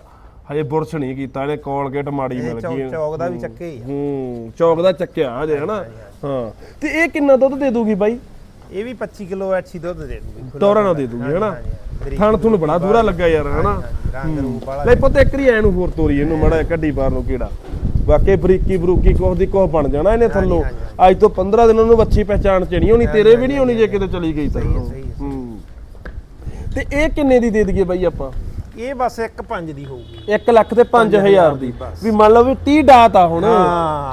ਹਜੇ ਬੁਰਸ਼ ਨਹੀਂ ਕੀਤਾ ਇਹਨੇ ਕੋਲਗੇਟ ਮਾੜੀ ਮਿਲ ਗਈ ਚੌਕ ਚੌਕ ਦਾ ਵੀ ਚੱਕੇ ਹੀ ਆ। ਹੂੰ ਚੌਕ ਦਾ ਚੱਕਿਆ ਹਜੇ ਹਨਾ? ਹਾਂ ਤੇ ਇਹ ਕਿੰਨਾ ਦੁੱਧ ਦੇ ਦੂਗੀ ਬਾਈ? ਇਹ ਵੀ 25 ਕਿਲੋ ਐਚੀ ਦੁੱਧ ਦੇ ਦੂਗੀ ਟੋਰਾ ਨਾਲ ਦੇ ਦੂਗੀ ਹਨਾ? ਥਣ ਥੁਣ ਬੜਾ ਦੂਰਾ ਲੱਗਾ ਯਾਰ ਹਨਾ? ਰੰਗ ਰੂਪ ਵਾਲਾ। ਲੈ ਪੁੱਤ ਇੱਕ ਰੀ ਐ ਨੂੰ ਹੋਰ ਤੋਰੀ ਇਹਨੂੰ ਮੜਾ ਕੱਢੀ ਬਾਹਰ ਨੂੰ ਕਿਹੜਾ ਵਾਕਈ ਬਰੀਕੀ ਬਰੂਕੀ ਕੋਹ ਦੀ ਕੋਹ ਬਣ ਜਾਣਾ ਇਹਨੇ ਥੱਲੋਂ। ਅੱਜ ਤੋਂ 15 ਦਿਨਾਂ ਨੂੰ ਵੱਛੀ ਪਹਿਚਾਣ ਚਣੀ ਹੋਣੀ ਤੇਰੇ ਵੀ ਨਹੀਂ ਹੋਣੀ ਜੇ ਕਿਤੇ ਚਲੀ ਗਈ ਤਾਂ। ਹੈ, ਤੇ ਇਹ ਕਿੰਨੇ ਦੀ ਦੇ ਦਈਏ ਬਾਈ ਆਪਾਂ? ਇਹ ਬਸ ਇੱਕ ਪੰਜ ਦੀ ਹੋਊਗੀ। 1 ਲੱਖ ਤੇ 5000 ਦੀ ਵੀ ਮੰਨ ਲਓ ਵੀ 30 ਡਾਤ ਆ ਹੁਣ।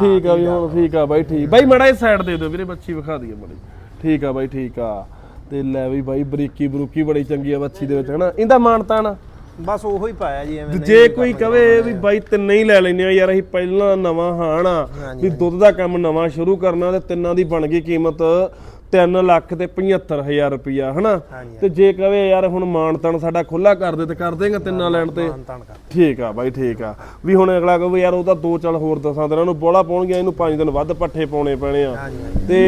ਠੀਕ ਆ ਵੀ ਹੁਣ ਠੀਕ ਆ ਬਾਈ ਠੀਕ। ਬਾਈ ਮੜਾ ਇਹ ਸਾਈਡ ਦੇ ਦਿਓ ਵੀਰੇ ਬੱਚੀ ਵਿਖਾ ਦਈਏ ਮੜੀ ਠੀਕ ਆ ਬਾਈ ਠੀਕ ਆ। ਤੇ ਲੈ ਵੀ ਬਾਈ ਬਰੀਕੀ ਬਰੂਕੀ ਬੜੀ ਚੰਗੀ ਆ ਬੱਚੀ ਦੇ ਵਿੱਚ ਹਨਾ? ਇਹਦਾ ਮਾਨਤਾ ਨਾ। ਬਸ ਉਹੋ ਹੀ ਪਾਇਆ ਜੀ ਐਵੇਂ ਜੇ ਕੋਈ ਕਵੇ ਵੀ ਬਾਈ ਤਿੰਨੇ ਹੀ ਲੈ ਲੈਨੇ ਆ ਯਾਰ ਅਸੀਂ ਪਹਿਲਾਂ ਨਵਾਂ ਹਾਣ ਵੀ ਦੁੱਧ ਦਾ ਕੰਮ ਨਵਾਂ ਸ਼ੁਰੂ ਕਰਨਾ ਤੇ ਤਿੰਨਾਂ ਦੀ ਬਣ ਗਈ ਕੀਮਤ 3 ਲੱਖ ਤੇ 75000 ਰੁਪਿਆ ਹਨਾ। ਤੇ ਜੇ ਕਵੇ ਯਾਰ ਹੁਣ ਮਾਨਤਨ ਸਾਡਾ ਖੁੱਲਾ ਕਰ ਦੇ ਤੇ ਕਰ ਦੇਗਾ ਤਿੰਨਾਂ ਲੈਣ ਤੇ। ਠੀਕ ਆ ਬਾਈ ਠੀਕ ਆ। ਵੀ ਹੁਣ ਅਗਲਾ ਕਹੇ ਯਾਰ ਉਹ ਤਾਂ ਦੋ ਚੱਲ ਹੋਰ ਦਸਾਂ ਦਿਨਾਂ ਨੂੰ ਬੋਲਾ ਪਾਉਣਗੇ ਇਹਨੂੰ 5 ਦਿਨ ਵੱਧ ਪੱਠੇ ਪਾਉਣੇ ਪੈਣੇ ਆ। ਤੇ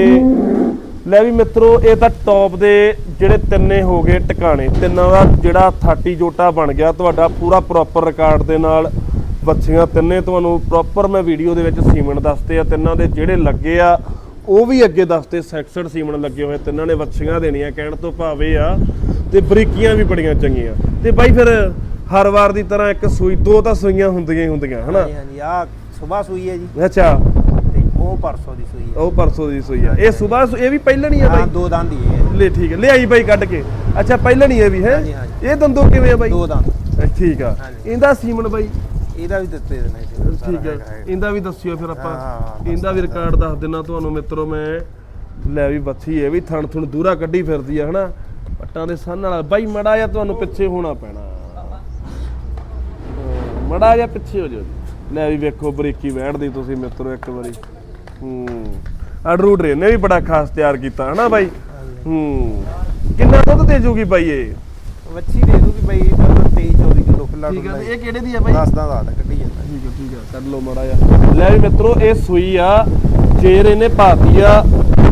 ਲੈ ਵੀ ਮਿੱਤਰੋ ਇਹ ਤਾਂ ਟੌਪ ਦੇ ਜਿਹੜੇ ਤਿੰਨੇ ਹੋ ਗਏ ਟਿਕਾਣੇ। ਤਿੰਨਾਂ ਦਾ ਜਿਹੜਾ 30 ਜੋਟਾ ਬਣ ਗਿਆ ਤੁਹਾਡਾ ਪੂਰਾ ਪ੍ਰੋਪਰ ਰਿਕਾਰਡ ਦੇ ਨਾਲ ਬੱਚੀਆਂ ਤਿੰਨੇ ਤੁਹਾਨੂੰ ਪ੍ਰੋਪਰ ਮੈਂ ਵੀਡੀਓ ਦੇ ਵਿੱਚ ਸੀਮਨ ਦੱਸਤੇ ਆ। ਤਿੰਨਾਂ ਦੇ ਜਿਹੜੇ ਲੱਗੇ ਆ ਉਹ ਵੀ ਅੱਗੇ ਦੱਸਤੇ ਸੈਕਸਡ ਸੀਮਨ ਲੱਗੇ ਹੋਏ। ਤਿੰਨਾਂ ਨੇ ਬੱਚੀਆਂ ਦੇਣੀਆਂ ਕਹਿਣ ਤੋਂ ਭਾਵੇਂ ਆ ਤੇ ਬਰੀਕੀਆਂ ਵੀ ਬੜੀਆਂ ਚੰਗੀਆਂ। ਤੇ ਬਾਈ ਫਿਰ ਹਰ ਵਾਰ ਦੀ ਤਰ੍ਹਾਂ ਇੱਕ ਸੂਈ ਦੋ ਤਾਂ ਸੂਈਆਂ ਹੁੰਦੀਆਂ ਹੀ ਹੁੰਦੀਆਂ ਹਨਾ? ਹਾਂਜੀ ਹਾਂਜੀ ਆ ਸਵੇਰ ਸੂਈ ਹੈ ਜੀ। ਅੱਛਾ। ਉਹ ਪਰਸੋਂ ਦੀ ਸੂਈ ਹੈ ਉਹ ਪਰਸੋਂ ਦੀ ਸੂਈ ਆ। ਇਹ ਸਵੇਰ ਇਹ ਵੀ ਪਹਿਲਾਂ ਨਹੀਂ ਆ ਬਾਈ? ਹਾਂ ਦੋ ਦੰਦ ਹੀ ਹੈ ਲੈ ਠੀਕ ਹੈ ਲਿਆਈ ਬਾਈ ਕੱਢ ਕੇ। ਅੱਛਾ ਪਹਿਲਾਂ ਨਹੀਂ ਇਹ ਵੀ ਹੈ? ਹਾਂਜੀ, ਹਾਂਜੀ। ਇਹ ਦੰਦੋ ਕਿਵੇਂ ਆ ਬਾਈ? ਦੋ ਦੰਦ। ਠੀਕ ਆ। ਹਾਂਜੀ। ਇਹਦਾ ਸੀਮਨ ਬਾਈ? ਇਹਦਾ ਵੀ ਦਿੱਤੇ ਦੇਣੇ ਸੀ ਠੀਕ ਹੈ ਹੈ। ਇਹਦਾ ਵੀ ਦੱਸਿਓ ਫਿਰ ਆਪਾਂ। ਹਾਂ, ਹਾਂ, ਇਹਦਾ ਵੀ ਰਿਕਾਰਡ ਦੱਸ ਦਿੰਨਾ ਤੁਹਾਨੂੰ ਮਿੱਤਰੋ ਮੈਂ। ਲੈ ਵੀ ਬੱਚੀ ਇਹ ਵੀ ਥਣ ਥਣ ਦੂਰਾ ਕੱਢੀ ਫਿਰਦੀ ਆ ਹਨਾ? ਪੱਟਾਂ ਦੇ ਸੰਨ ਵਾਲਾ। ਬਾਈ ਮੜਾ ਜਾਂ ਤੁਹਾਨੂੰ ਪਿੱਛੇ ਹੋਣਾ ਪੈਣਾ। ਮੜਾ ਜਾਂ ਪਿੱਛੇ ਹੋ ਜਾਓ। ਜੀ। ਲੈ ਵੀ ਵੇਖੋ ਬਰੀਕੀ ਵਹਿੜਦੀ ਤੁਸੀਂ ਮਿੱਤਰੋ ਇੱਕ ਵਾਰੀ। ਹੂੰ। ਅਡਰੂ ਡਰੇ ਨੇ ਵੀ ਬੜਾ ਖਾਸ ਤਿਆਰ ਕੀਤਾ ਹਨਾ ਬਾਈ? ਹੂੰ। ਕਿੰਨਾ ਦੁੱਧ ਦੇ ਜੂਗੀ ਬਾਈ ਇਹ? ਵੱਛੀ ਦੇ ਦੂਗੀ ਬਈ 23 24 ਕਿਲੋ ਖੁੱਲਾ ਠੀਕ ਹੈ ਇਹ ਕਿਹੜੇ ਦੀ ਆ ਬਾਈ? ਦੱਸਦਾ ਦਾ ਕੱਢੀ ਜਾਂਦਾ ਠੀਕ ਹੈ ਠੀਕ ਹੈ ਕੱਢ ਲਓ ਮਾੜਾ ਜਿਹਾ। ਲੈ ਵੀ ਮਿੱਤਰੋ ਇਹ ਸੂਈ ਆ ਜੇਰ ਇਹਨੇ ਪਾਤੀ ਆ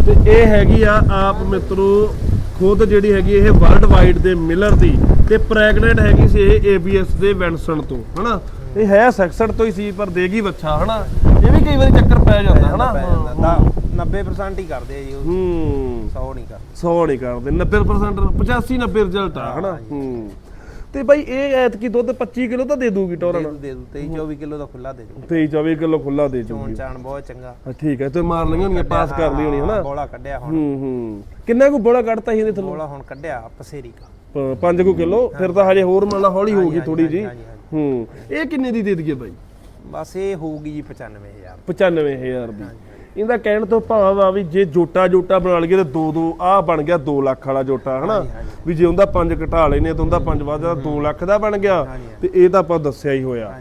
ਤੇ ਇਹ ਹੈਗੀ ਆ ਆਪ ਮਿੱਤਰੋ ਖੁਦ ਜਿਹੜੀ ਹੈਗੀ ਇਹ ਵਰਲਡ ਵਾਈਡ ਦੇ ਮਿਲਰ ਦੀ ਤੇ ਪ੍ਰੈਗਨੈਂਟ ਹੈਗੀ ਸੀ ਇਹ ABS ਦੇ ਵੈਂਸਨ ਤੋਂ ਹਨਾ? ਇਹ ਹੈ ਸੈਕਸਡ ਤੋਂ ਹੀ ਸੀ ਪਰ ਦੇਗੀ ਬੱਚਾ ਹਨਾ? ਇਹ ਵੀ ਕਈ ਵਾਰੀ ਚੱਕਰ ਪੈ ਜਾਂਦਾ ਪੈ ਜਾਂਦਾ। ਤਾਂ 90% ਹੀ ਕਰਦੇ ਆ ਜੀ ਉਹ। ਹੂੰ। 100 ਨਹੀਂ ਕਰਦੇ। 100 ਨਹੀਂ ਕਰਦੇ 90% 85 90 ਰਿਜ਼ਲਟ ਆ ਹਨਾ? ਹੂੰ। ਤੇ ਬਾਈ ਇਹ ਐਤਕੀ ਦੁੱਧ 25 ਕਿਲੋ ਤਾਂ ਦੇ ਦੂਗੀ ਟੋਰਨ? ਦੇ ਦੂ ਦੇ ਦੂ। 23 24 ਕਿਲੋ ਦਾ ਖੁੱਲਾ ਦੇ ਦੂ 23 24 ਕਿਲੋ ਖੁੱਲਾ ਦੇ ਚੋਣ ਚਾਣ ਬਹੁਤ ਚੰਗਾ। ਹਾਂ, ਠੀਕ ਹੈ ਤੇ ਮਾਰ ਲਈਆਂ ਹੋਣੀਆਂ ਪਾਸ ਕਰ ਲਈ ਹੋਣੀ ਹਨਾ? ਬੋਲਾ ਕੱਢਿਆ ਹੁਣ। ਹੂੰ ਹੂੰ। ਕਿੰਨਾ ਕੁ ਬੋਲਾ ਕੱਢਤਾ ਸੀ ਇਹਦੇ ਥੱਲੋਂ? ਬੋਲਾ ਹੁਣ ਕੱਢਿਆ ਪਸੇਰੀ ਕਾ 5 ਕੁ ਕਿਲੋ? ਫਿਰ ਤਾਂ ਹਜੇ ਹੋਰ ਮੰਨ ਲਾ ਹੌਲੀ ਹੋਊਗੀ ਥੋੜੀ ਜੀ ਹੂੰ। ਇਹ ਕਿੰਨੇ ਦੀ ਦੇ ਦਈਏ ਬਾਈ? ਬਸ ਇਹ ਹੋਊਗੀ ਜੀ 95000 95000 ਦੀ। ਇਹਦਾ ਕਹਿਣ ਤੋਂ ਭਾਵ ਆ ਵੀ ਜੇ ਜੋਟਾ ਜੋਟਾ ਬਣਾ ਲਈਏ ਤੇ ਦੋ ਦੋ ਆ ਬਣ ਗਿਆ 2 ਲੱਖ ਵਾਲਾ ਜੋਟਾ ਹਨਾ? ਵੀ ਜੇ ਉਹਦਾ 5 ਘਟਾ ਲੈਨੇ ਤਾਂ ਉਹਦਾ 5 ਵੱਧ 2 ਲੱਖ ਦਾ ਬਣ ਗਿਆ। ਤੇ ਇਹ ਤਾਂ ਆਪਾਂ ਦੱਸਿਆ ਹੀ ਹੋਇਆ।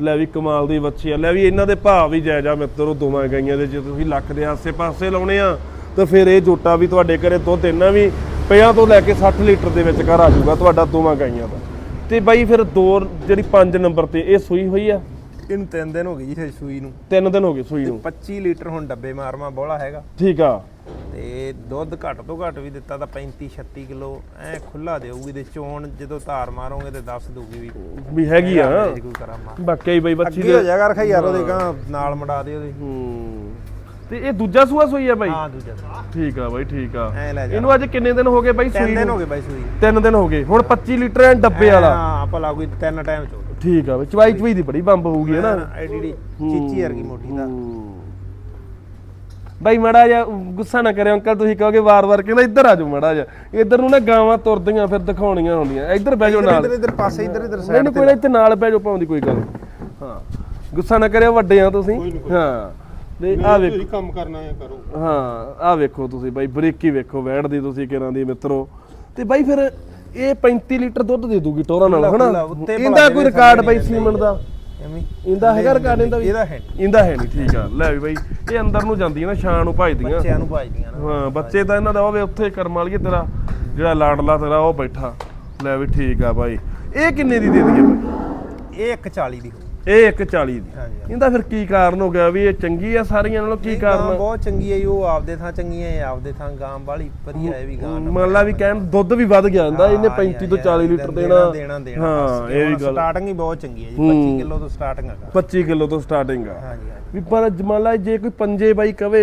ਲੈ ਵੀ ਕਮਾਲ ਦੀ ਬੱਚੀ ਆ। ਲੈ ਵੀ ਇਹਨਾਂ ਦੇ ਭਾਅ ਵੀ ਜਾਇਜ਼ ਮਿੱਤਰੋ ਦੋਵਾਂ ਗਾਈਆਂ ਦੇ ਜੇ ਤੁਸੀਂ ਲੱਖ ਦੇ ਆਸੇ-ਪਾਸੇ ਲਾਉਣੇ ਆ ਤਾਂ ਫਿਰ ਇਹ ਜੋਟਾ ਵੀ ਤੁਹਾਡੇ ਘਰੇ ਦੁੱਧ ਇੰਨਾ ਵੀ ਪਿਆਂ ਤੋਂ ਲੈ ਕੇ 60 ਲੀਟਰ ਦੇ ਵਿੱਚ ਘਰ ਆ ਜਾਊਗਾ ਤੁਹਾਡਾ ਦੋਵਾਂ ਗਾਈਆਂ ਦਾ। ਤੇ ਬਾਈ ਫਿਰ ਦੋ ਜਿਹੜੀ 5 ਨੰਬਰ ਤੇ ਇਹ ਸੂਈ ਹੋਈ ਆ? ਇਹਨੂੰ 3 ਦਿਨ ਹੋ ਗਏ ਜੀ ਸੂਈ ਨੂੰ। ਤਿੰਨ ਦਿਨ ਹੋ ਗਏ ਸੂਈ ਨੂੰ। 25 ਲੀਟਰ ਹੁਣ ਡੱਬੇ ਮਾਰਮਾ ਬੋਲਾ ਹੈਗਾ। ਠੀਕ ਆ। ਤੇ ਦੁੱਧ ਘੱਟ ਤੋਂ ਘੱਟ ਵੀ ਦਿੱਤਾ ਤਾਂ 35 36 ਕਿਲੋ ਐ ਖੁੱਲਾ ਦੇਊਗੀ ਤੇ ਚੋਣ ਜਦੋਂ ਧਾਰ ਮਾਰੋਗੇ ਤੇ ਦੱਸ ਦੂਗੀ ਵੀ ਵੀ ਹੈਗੀ ਆ। ਕੋਈ ਕਰਾਂ ਬਾਕੀ ਬਈ ਬੱਚੀ ਅੱਗੇ ਹੋ ਜਾਗਾ ਰਖਾ ਯਾਰ ਉਹਦੇ ਗਾਂ ਨਾਲ ਮੜਾ ਦੇ ਉਹਦੇ। ਹੂੰ। ਤੇ ਇਹ ਦੂਜਾ ਸੂਆ ਸੂਈ ਆ ਬਾਈ? ਹਾਂ ਦੂਜਾ ਸੂਆ। ਠੀਕ ਆ ਬਾਈ ਠੀਕ ਆ। ਐ ਲੈ ਜਾ। ਇਹਨੂੰ ਅੱਜ ਕਿੰਨੇ ਦਿਨ ਹੋ ਗਏ ਬਾਈ ਤਿੰਨ ਸੂਈ ਦਿਨ ਨੂੰ? ਹੋ ਗਏ ਬਾਈ ਸੂਈ। ਤਿੰਨ ਦਿਨ ਹੋ ਗਏ। ਹੁਣ 25 ਲੀਟਰ ਐ ਡੱਬੇ ਵਾਲਾ। ਹਾਂ ਭਲਾ ਕੋਈ ਤਿੰਨ ਟਾਈਮ ਚੋ ਠੀਕ ਆ ਬਈ ਚਵਾਈ ਚਵਾਈ ਦੀ ਬੜੀ ਬੰਬ ਹੋਊਗੀ ਹੈ ਨਾ? ਐਡੀਡੀ ਚੀਚੀ ਵਰਗੀ ਮੋਟੀ ਦਾ ਬਾਈ ਮੜਾ ਜਾ ਗੁੱਸਾ ਨਾ ਕਰਿਓ ਅੰਕਲ ਤੁਸੀਂ ਕਹੋਗੇ ਵਾਰ-ਵਾਰ ਕਹਿੰਦਾ ਇੱਧਰ ਆ ਜਾਓ ਮੜਾ ਜਾ ਇੱਧਰ ਨੂੰ ਨਾ ਗਾਵਾਂ ਤੁਰਦੀਆਂ ਫਿਰ ਦਿਖਾਉਣੀਆਂ ਹੁੰਦੀਆਂ। ਇੱਧਰ ਬਹਿ ਜਾਓ ਨਾਲ। ਇੱਧਰ ਇੱਧਰ ਪਾਸੇ ਇੱਧਰ ਇੱਧਰ ਸਾਈਡ ਨਹੀਂ ਕੋਈ ਇੱਥੇ ਨਾਲ ਬਹਿ ਜਾਓ ਪਾਉਣ ਦੀ ਕੋਈ ਗੱਲ ਹਾਂ। ਗੁੱਸਾ ਨਾ ਕਰਿਓ ਵੱਡੇ ਆ ਤੁਸੀਂ। ਹਾਂ। ਤੇ ਆ ਵੇਖੋ। ਤੁਸੀਂ ਕੰਮ ਕਰਨਾ ਹੈ ਕਰੋ। ਹਾਂ ਆ ਵੇਖੋ ਤੁਸੀਂ ਬਾਈ ਬਰੀਕੀ ਵੇਖੋ ਵੈੜ ਦੀ ਤੁਸੀਂ ਕਿਰਾਂ ਦੀ ਮਿੱਤਰੋ। ਤੇ ਬਾਈ ਫਿਰ ਇਹ 35 ਲੀਟਰ ਦੁੱਧ ਦੇ ਦੂਗੀ ਟੋਰਾ ਨਾਲ ਹਨਾ? ਇਹਦਾ ਕੋਈ ਰਿਕਾਰਡ ਬਾਈ ਸੀਮਨ ਦਾ? ਇਹਦਾ ਹੈਗਾ ਰਿਕਾਰਡ ਇਹਦਾ ਵੀ? ਇਹਦਾ ਹੈ। ਇਹਦਾ ਹੈ ਨਹੀਂ ਠੀਕ ਆ। ਲੈ ਵੀ ਬਾਈ ਇਹ ਅੰਦਰ ਨੂੰ ਜਾਂਦੀ ਹੈ ਨਾ ਛਾਂ ਨੂੰ ਭਜਦੀਆਂ। ਬੱਚਿਆਂ ਨੂੰ ਭਾਜਦੀਆਂ ਹਾਂ ਬੱਚੇ ਤਾਂ ਇਹਨਾਂ ਦਾ ਹੋਵੇ ਉੱਥੇ ਕਰਮ ਵਾਲੀਏ ਤੇਰਾ ਜਿਹੜਾ ਲਾਡਲਾ ਤੇਰਾ ਉਹ ਬੈਠਾ। ਲੈ ਵੀ ਠੀਕ ਆ ਬਾਈ। ਇਹ ਕਿੰਨੇ ਦੀ ਦੇ ਦਈਏ? ਬਾਈ ਇਹ 140 ਦੀ। ਇਹ 140 ਦੀ। ਹਾਂਜੀ ਇਹਦਾ ਫਿਰ ਕੀ ਕਾਰਨ ਹੋ ਗਿਆ ਵੀ ਇਹ ਚੰਗੀ ਆ ਸਾਰੀਆਂ ਨਾਲੋਂ? ਕੀ ਇਹ ਗਾਂ ਕਾਰਨ? ਬਹੁਤ ਚੰਗੀ ਹੈ ਜੀ, ਉਹ ਆਪਦੇ ਥਾਂ ਚੰਗੀ ਹੈ ਇਹ ਆਪਦੇ ਥਾਂ ਗਾਂ ਵਾਲੀ ਵਧੀਆ ਹੈ ਵੀ ਗਾਂ। ਮੰਨ ਲਾ ਵੀ ਕਹਿਣ ਦੁੱਧ ਵੀ ਵੱਧ ਗਿਆ ਹੁੰਦਾ ਇਹਨੇ ਹਾਂ, 35 ਤੋਂ ਹਾਂ, 40 ਲੀਟਰ ਦੇਣਾ ਦੇਣਾ। ਦੇਣਾ ਹਾਂ ਇਹ ਵੀ ਗੱਲ। ਸਟਾਰਟਿੰਗ ਹੀ ਬਹੁਤ ਚੰਗੀ ਹੈ ਜੀ ਹੂੰ। 25 ਕਿਲੋ ਤੋਂ ਸਟਾਰਟਿੰਗ ਹੈਗਾ 25 ਕਿਲੋ ਤੋਂ ਸਟਾਰਟਿੰਗ ਆ। ਹਾਂਜੀ ਹਾਂਜੀ। ਵੀ ਪਰ ਜ- ਮੰਨ ਲਾ ਜੇ ਕੋਈ ਪੰਜੇ ਬਾਈ ਕਵੇ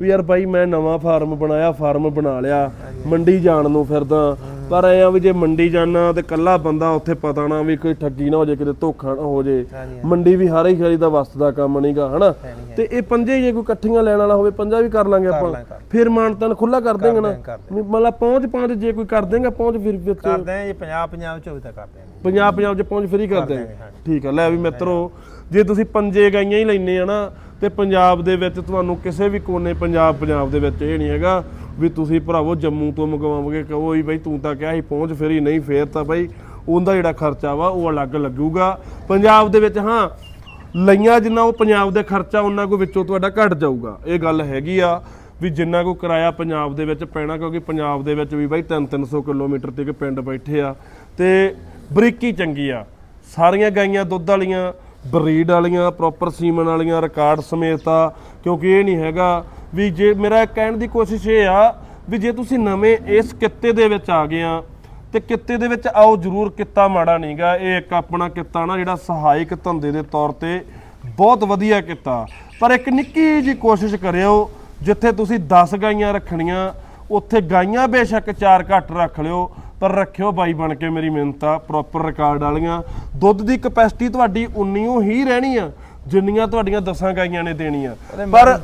ਵੀ ਯਾਰ ਬਾਈ ਮੈਂ ਨਵਾਂ ਫਾਰਮ ਬਣਾਇਆ ਫਾਰਮ ਬਣਾ ਲਿਆ ਮੰਡੀ ਜਾਣ ਨੂੰ ਫਿਰਦਾ ਪਰ ਐ ਆ ਵੀ ਜੇ ਮੰਡੀ ਜਾਣਾ ਤੇ ਕੱਲਾ ਬੰਦਾ ਉੱਥੇ ਪਤਾ ਨਾ ਵੀ ਕੋਈ ਠੱਗੀ ਨਾ ਹੋ ਜੇ ਕਿਤੇ ਧੋਖਾ ਨਾ ਹੋ ਜੇ। ਮੰਡੀ ਵੀ ਹਾਰੇ ਖਰੀ ਦਾ ਵਸਤ ਦਾ ਕੰਮ ਨਹੀਂਗਾ ਹਨਾ? ਹੈ ਹੈ ਤੇ ਇਹ ਪੰਜੇ ਜੇ ਕੋਈ ਇਕੱਠੀਆਂ ਲੈਣ ਵਾਲਾ ਹੋਵੇ ਪੰਜਾ ਵੀ ਕਰ ਲਾਂਗੇ ਆਪਾਂ। ਕਰ ਫਿਰ ਮਾਨਤਨ ਖੁੱਲਾ ਕਰ ਦੇਂਗੇ ਨਾ। ਕਰ ਲਾ ਪਹੁੰਚ ਪੰਜ ਜੇ ਕੋਈ ਕਰ ਦੇਂਗਾ ਪਹੁੰਚ ਫਿਰ ਵਿੱਚ ਕਰਦੇ ਆ ਜੀ 50 50 ਚ ਹੋਵੇ ਤਾਂ ਕਰਦੇ ਆ ਪੰਜਾਬ ਪੰਜਾਬ ਚ ਪਹੁੰਚ ਫਰੀ ਕਰ ਦੇਂਗੇ। ਠੀਕ ਆ ਲੈ ਵੀ ਮਿੱਤਰੋ ਜੇ। ਤੁਸੀਂ ਪੰਜੇ ਗਾਈਆਂ ਹੀ ਲੈਨੇ ਆ ਨਾ ਤੇ ਪੰਜਾਬ ਦੇ ਵਿੱਚ ਤੁਹਾਨੂੰ ਕਿਸੇ ਵੀ ਕੋਨੇ ਪੰਜਾਬ ਪੰਜਾਬ ਦੇ ਵਿੱਚ ਇਹ ਨਹੀਂ ਹੈਗਾ ਵੀ ਤੁਸੀਂ ਭਰਾਵੋ ਜੰਮੂ ਤੋਂ ਮੰਗਵਾਓਗੇ, ਕਹੋ ਹੀ ਬਈ ਤੂੰ ਤਾਂ ਕਿਹਾ ਸੀ ਪਹੁੰਚ, ਫਰੀ ਨਹੀਂ, ਫੇਰ ਤਾਂ ਬਈ ਉਹਦਾ ਜਿਹੜਾ ਖਰਚਾ ਵਾ, ਉਹ ਅਲੱਗ ਲੱਗੂਗਾ। ਪੰਜਾਬ ਦੇ ਵਿੱਚ ਹਾਂ, ਲਈਆਂ ਜਿੰਨਾ ਉਹ ਪੰਜਾਬ ਦੇ ਖਰਚਾ, ਉਹਨਾਂ ਕੋ ਵਿੱਚੋਂ ਤੁਹਾਡਾ ਘਟ ਜਾਊਗਾ। ਇਹ ਗੱਲ ਹੈਗੀ ਆ ਵੀ ਜਿੰਨਾ ਕੋ ਕਿਰਾਇਆ ਪੰਜਾਬ ਦੇ ਵਿੱਚ ਪੈਣਾ, ਕਿਉਂਕਿ ਪੰਜਾਬ ਦੇ ਵਿੱਚ ਵੀ ਬਾਈ 3-300 ਕਿਲੋਮੀਟਰ ਤੇ ਇੱਕ ਪਿੰਡ ਬੈਠੇ ਆ। ਤੇ ਬਰੀਕੀ ਚੰਗੀ ਆ। ਸਾਰੀਆਂ ਗਾਈਆਂ ਦੁੱਧ ਵਾਲੀਆਂ, ਬਰੀਡ ਵਾਲੀਆਂ ਪ੍ਰੋਪਰ ਸੀਮਨ ਵਾਲੀਆਂ ਰਿਕਾਰਡ ਸਮੇਤ ਆ, ਕਿਉਂਕਿ ਇਹ ਨਹੀਂ ਹੈਗਾ ਵੀ ਜੇ ਮੇਰਾ ਕਹਿਣ ਦੀ ਕੋਸ਼ਿਸ਼ ਇਹ ਆ ਵੀ ਜੇ ਤੁਸੀਂ ਨਵੇਂ ਇਸ ਕਿੱਤੇ ਦੇ ਵਿੱਚ ਆ ਗਏ ਆ, ਤੇ ਕਿੱਤੇ ਦੇ ਵਿੱਚ ਆਓ ਜ਼ਰੂਰ ਕਿੱਤਾ ਮਾੜਾ ਨਹੀਂਗਾ ਇਹ ਇੱਕ ਆਪਣਾ ਕਿੱਤਾ ਨਾ ਜਿਹੜਾ ਸਹਾਇਕ ਧੰਦੇ ਦੇ ਤੌਰ ਤੇ ਬਹੁਤ ਵਧੀਆ ਕਿੱਤਾ। ਪਰ ਇੱਕ ਨਿੱਕੀ ਜੀ ਕੋਸ਼ਿਸ਼ ਕਰਿਓ, ਜਿੱਥੇ ਤੁਸੀਂ 10 ਗਾਈਆਂ ਰੱਖਣੀਆਂ, ਉੱਥੇ ਗਾਈਆਂ ਬੇਸ਼ੱਕ ਚਾਰ ਘੱਟ ਰੱਖ ਲਿਓ, ਪਰ ਰੱਖਿਓ ਬਾਈ ਬਣ ਕੇ ਮੇਰੀ ਮਿਹਨਤ ਆ ਪ੍ਰੋਪਰ ਰਿਕਾਰਡ ਵਾਲੀਆਂ। ਦੁੱਧ ਦੀ ਕਪੈਸਿਟੀ ਤੁਹਾਡੀ ਉਨੀਓ ਹੀ ਰਹਿਣੀ ਆ। ਜਿੰਨੀਆਂ ਤੁਹਾਡੀਆਂ ਦਸਾਂ ਗਾਈਆਂ ਨੇ ਦੇਣੀਆਂ। ਪਰ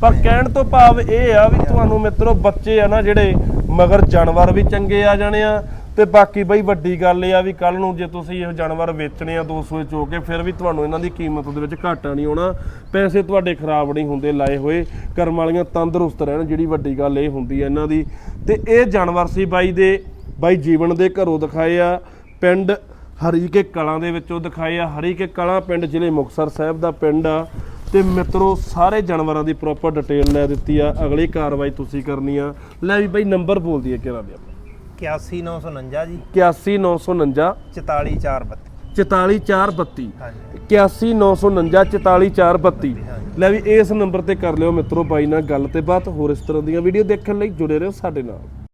ਪਰ ਕਹਿਣ ਤੋਂ ਭਾਵ ਇਹ ਆ ਵੀ ਤੁਹਾਨੂੰ ਮਿੱਤਰੋ ਬੱਚੇ ਆ ਨਾ ਜਿਹੜੇ ਮਗਰ ਜਾਨਵਰ ਵੀ ਚੰਗੇ ਆ ਜਾਣੇ ਆ ਤੇ ਬਾਕੀ ਬਈ ਵੱਡੀ ਗੱਲ ਇਹ ਆ ਵੀ ਕੱਲ ਨੂੰ ਜੇ ਤੁਸੀਂ ਇਹ ਜਾਨਵਰ ਵੇਚਣੇ ਆ 200 ਚੋ ਕੇ ਫਿਰ ਵੀ ਤੁਹਾਨੂੰ ਇਹਨਾਂ ਦੀ ਕੀਮਤ ਦੇ ਵਿੱਚ ਘਾਟਾ ਨਹੀਂ ਆਉਣਾ ਪੈਸੇ ਤੁਹਾਡੇ ਖਰਾਬ ਨਹੀਂ ਹੁੰਦੇ ਲਾਏ ਹੋਏ ਕਰਮ ਵਾਲੀਆਂ ਤੰਦਰੁਸਤ ਰਹਿਣ ਜਿਹੜੀ ਵੱਡੀ ਗੱਲ ਇਹ ਹੁੰਦੀ ਹੈ ਇਹਨਾਂ ਦੀ। ਤੇ ਇਹ ਜਾਨਵਰ ਸੀ ਬਾਈ ਦੇ ਬਾਈ ਜੀਵਨ ਦੇ ਘਰੋਂ ਦਿਖਾਏ ਆ ਪਿੰਡ ਹਰੀਕੇ ਕਲਾਂ ਦੇ ਵਿੱਚੋਂ ਦਿਖਾਏ ਆ। ਹਰੀਕੇ ਕਲਾਂ ਪਿੰਡ ਜ਼ਿਲ੍ਹੇ ਮੁਕਤਸਰ ਸਾਹਿਬ ਦਾ ਪਿੰਡ ਆ। ਤੇ ਮਿੱਤਰੋ ਸਾਰੇ ਜਾਨਵਰਾਂ ਦੀ ਪ੍ਰੋਪਰ ਡਿਟੇਲ ਲੈ ਦਿੱਤੀ ਆ। ਅਗਲੀ ਕਾਰਵਾਈ ਤੁਸੀਂ ਕਰਨੀ ਆ। ਲੈ ਵੀ ਬਾਈ ਨੰਬਰ ਬੋਲ ਦਈਏ ਕਿਹੜਾ ਦੇ 81949 ਜੀ। 81949 44432 44432 ਹਾਂਜੀ। 81949 44432 ਹਾਂਜੀ। ਲੈ ਵੀ ਇਸ ਨੰਬਰ ਤੇ ਕਰ ਲਿਓ ਮਿੱਤਰੋ ਬਾਈ ਨਾਲ ਗੱਲ ਤੇ ਬਾਤ। ਹੋਰ ਇਸ ਤਰ੍ਹਾਂ ਦੀਆਂ ਵੀਡੀਓ ਦੇਖਣ ਲਈ ਜੁੜੇ ਰਹੋ ਸਾਡੇ ਨਾਲ।